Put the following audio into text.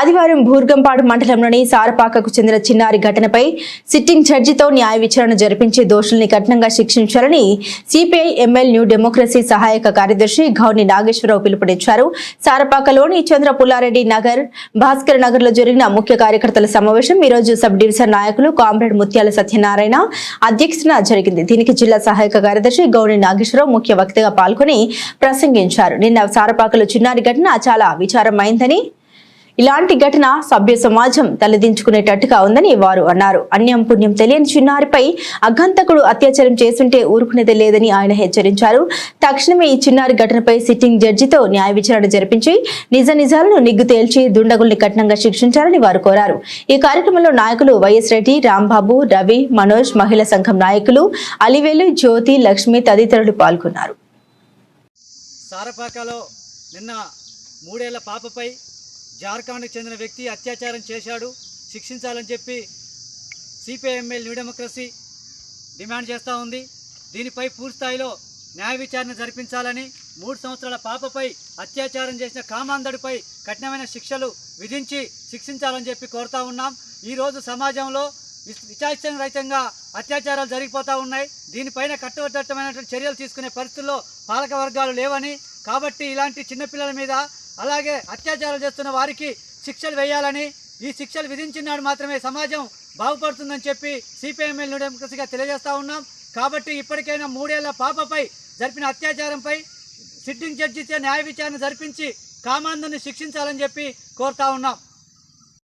ఆదివారం భూర్గంపాడు మండలంలోని సారపాకకు చెందిన చిన్నారి ఘటనపై సిట్టింగ్ జడ్జితో న్యాయ విచారణ జరిపించి దోషుల్ని కఠినంగా శిక్షించాలని సిపిఐ ఎంఎల్ న్యూ డెమోక్రసీ సహాయక కార్యదర్శి గౌని నాగేశ్వరరావు పిలుపునిచ్చారు. సారపాకలోని చంద్ర పుల్లారెడ్డి నగర్ భాస్కర్ నగర్లో జరిగిన ముఖ్య కార్యకర్తల సమావేశం ఈ రోజు సబ్ డివిజన్ నాయకులు కామ్రేడ్ ముత్యాల సత్యనారాయణ అధ్యక్షతన జరిగింది. దీనికి జిల్లా సహాయక కార్యదర్శి గౌని నాగేశ్వరరావు ముఖ్య వక్తగా పాల్గొని ప్రసంగించారు. నిన్న సారపాకలో చిన్నారి ఘటన చాలా విచారమైందని ఇలాంటి ఘటన సభ్య సమాజం తలదించుకునేటట్టుగా ఉందని వారు అన్నారు. అన్యం పుణ్యం తెలియని చిన్నారిపై అగంతకుడు అత్యాచారం చేస్తుంటే ఊరుకునేది లేదని ఆయన హెచ్చరించారు. తక్షణమే ఈ చిన్నారి ఘటనపై సిట్టింగ్ జడ్జితో న్యాయ విచారణ జరిపించి నిజ నిజాలను నిగ్గు తేల్చి దుండగుల్ని కఠినంగా శిక్షించాలని వారు కోరారు. ఈ కార్యక్రమంలో నాయకులు వైఎస్ రెడ్డి రాంబాబు రవి మనోజ్ మహిళా సంఘం నాయకులు అలివేలు జ్యోతి లక్ష్మి తదితరులు పాల్గొన్నారు. సారపాకలో నిన్న మూడేళ్ళ పాపపై జార్ఖండ్కి చెందిన వ్యక్తి అత్యాచారం చేశాడు శిక్షించాలని చెప్పి సిపిఐఎంఎల్ న్యూ డెమోక్రసీ డిమాండ్ చేస్తూ ఉంది. దీనిపై పూర్తిస్థాయిలో న్యాయ విచారణ జరిపించాలని మూడు సంవత్సరాల పాపపై అత్యాచారం చేసిన కామాంధుడిపై కఠినమైన శిక్షలు విధించి శిక్షించాలని చెప్పి కోరుతా ఉన్నాం. ఈరోజు సమాజంలో విచారణ రహితంగా అత్యాచారాలు జరిగిపోతూ ఉన్నాయి. దీనిపైన కట్టుబట్టమైనటువంటి చర్యలు తీసుకునే పరిస్థితుల్లో పాలక వర్గాలు లేవని కాబట్టి ఇలాంటి చిన్నపిల్లల మీద అలాగే అత్యాచారాలు చేస్తున్న వారికి శిక్షలు వేయాలని ఈ శిక్షలు విధించినాడు మాత్రమే సమాజం బాగుపడుతుందని చెప్పి సిపిఎంఎల్ డెమోక్రసీగా తెలియజేస్తా ఉన్నాం. కాబట్టి ఇప్పటికైనా మూడేళ్ళ పాపపై జరిపిన అత్యాచారంపై సిట్టింగ్ జడ్జితో న్యాయ విచారణ జరిపించి కామాంధుని శిక్షించాలని చెప్పి కోరుతా ఉన్నాం.